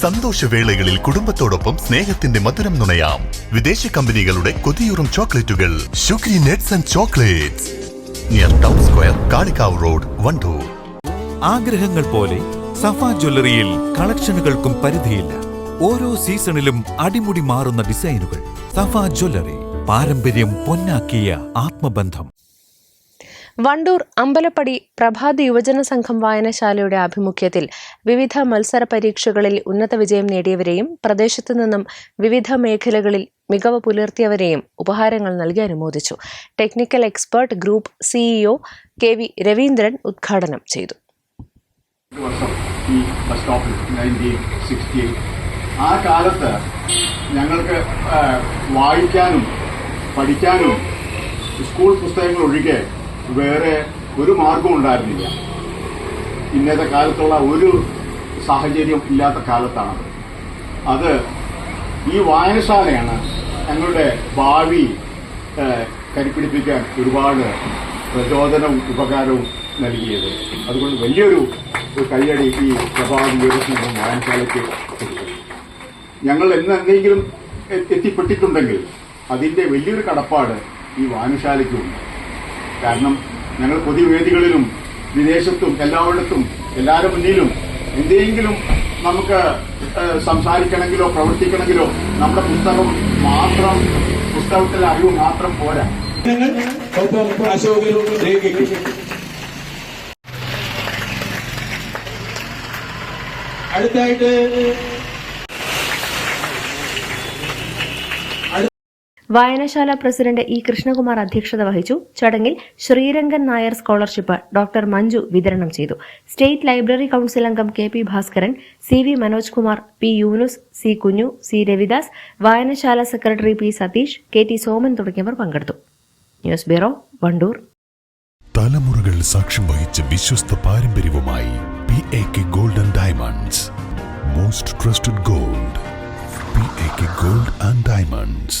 സന്തോഷവേളകളിൽ കുടുംബത്തോടൊപ്പം സ്നേഹത്തിന്റെ മധുരം നുണയാം. വിദേശ കമ്പനികളുടെ കൊതിയൂറും ചോക്ലേറ്റുകൾ. Sugary nuts and chocolates near town square Kalikavu road Wandoor. ആഗ്രഹങ്ങൾ പോലെ സഫ ജ്വല്ലറിയിൽ കളക്ഷനുകൾക്കും പരിധിയില്ല. ഓരോ സീസണിലും അടിമുടി മാറുന്ന ഡിസൈനുകൾ സഫ ജ്വല്ലറി പാരമ്പര്യം പൊന്നാക്കിയ ആത്മബന്ധം. വണ്ടൂർ അമ്പലപ്പടി പ്രഭാത യുവജന സംഘം വായനശാലയുടെ ആഭിമുഖ്യത്തിൽ വിവിധ മത്സര പരീക്ഷകളിൽ ഉന്നത വിജയം നേടിയവരെയും പ്രദേശത്തു നിന്നും വിവിധ മേഖലകളിൽ മികവ് പുലർത്തിയവരെയും ഉപഹാരങ്ങൾ നൽകി അനുമോദിച്ചു. Technical expert group CEO K V Raveendran ഉദ്ഘാടനം ചെയ്തു. ആ കാലത്ത് ഞങ്ങൾക്ക് വായിക്കാനും പഠിക്കാനും സ്കൂൾ പുസ്തകങ്ങൾ ഒഴികെ വേറെ ഒരു മാർഗവും ഉണ്ടായിരുന്നില്ല. ഇന്നത്തെ കാലത്തുള്ള ഒരു സാഹചര്യം ഇല്ലാത്ത കാലത്താണ് അത് ഈ വായനശാലയാണ് ഞങ്ങളുടെ ഭാവി കരിപ്പിടിപ്പിക്കാൻ ഒരുപാട് പ്രചോദനവും ഉപകാരവും നൽകിയത്. അതുകൊണ്ട് വലിയൊരു കയ്യടി ഈ പ്രഭാവം യുവജന വായനശാലയ്ക്ക് ഞങ്ങൾ എന്ന് എന്തെങ്കിലും എത്തിപ്പെട്ടിട്ടുണ്ടെങ്കിൽ അതിന്റെ വലിയൊരു കടപ്പാട് ഈ വായനശാലയ്ക്കുണ്ട്. കാരണം ഞങ്ങൾ പൊതുവേദികളിലും വിദേശത്തും എല്ലായിടത്തും എല്ലാവരുടെ മുന്നിലും എന്തെങ്കിലും നമുക്ക് സംസാരിക്കണമെങ്കിലോ പ്രവർത്തിക്കണമെങ്കിലോ നമ്മുടെ പുസ്തകം മാത്രം പുസ്തകത്തിലെ അറിവ് മാത്രം പോരാ. അടുത്തായിട്ട് വായനശാല പ്രസിഡന്റ് ഇ കൃഷ്ണകുമാർ അധ്യക്ഷത വഹിച്ചു. ചടങ്ങിൽ ശ്രീരംഗൻ നായർ സ്കോളർഷിപ്പ് ഡോക്ടർ മഞ്ജു വിതരണം ചെയ്തു. സ്റ്റേറ്റ് ലൈബ്രറി കൌൺസിൽ അംഗം K P Bhaskaran C V Manoj Kumar P Yunus C Kunju C Ravidas വായനശാല secretary P Satheesh K T Soman തുടങ്ങിയവർ പങ്കെടുത്തു. News bureau Wandoor. തലമുറകൾ സാക്ഷ്യം വഹിച്ച വിശ്വസ്ത പാരമ്പര്യവുമായി P A K golden diamonds most trusted gold P A K gold and diamonds